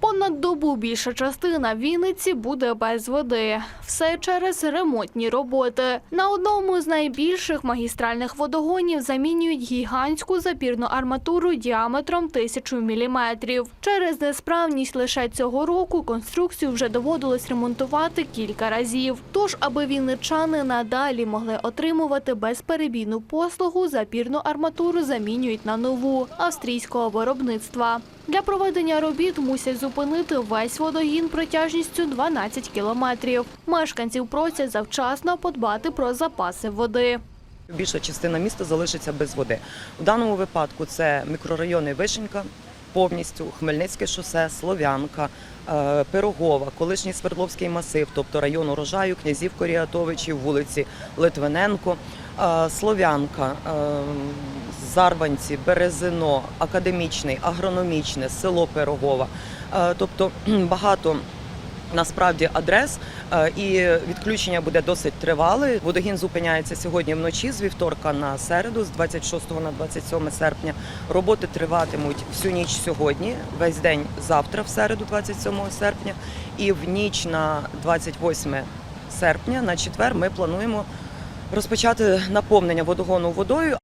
Понад добу більша частина Вінниці буде без води. Все через ремонтні роботи. На одному з найбільших магістральних водогонів замінюють гігантську запірну арматуру діаметром тисячу міліметрів. Через несправність лише цього року конструкцію вже доводилось ремонтувати кілька разів. Тож, аби вінничани надалі могли отримувати безперебійну послугу, запірну арматуру замінюють на нову австрійського виробництва. Для проведення робіт мусять зупинити весь водогін протяжністю 12 кілометрів. Мешканців просять завчасно подбати про запаси води. Більша частина міста залишиться без води. У даному випадку це мікрорайони Вишенька, повністю Хмельницьке шосе, Слов'янка, е, Пирогова, колишній Свердловський масив, тобто район урожаю, князів Коріатовичів, вулиці Литвиненко, е, Слов'янка, е, Зарванці, Березино, Академічний, Агрономічне, село Пирогова. Е, Тобто багато насправді адрес е, і відключення буде досить тривале. Водогін зупиняється сьогодні вночі з вівторка на середу, з 26 на 27 серпня. Роботи триватимуть всю ніч сьогодні, весь день завтра, в середу, 27 серпня, і в ніч на 28 серпня, на четвер, ми плануємо розпочати наповнення водогону водою.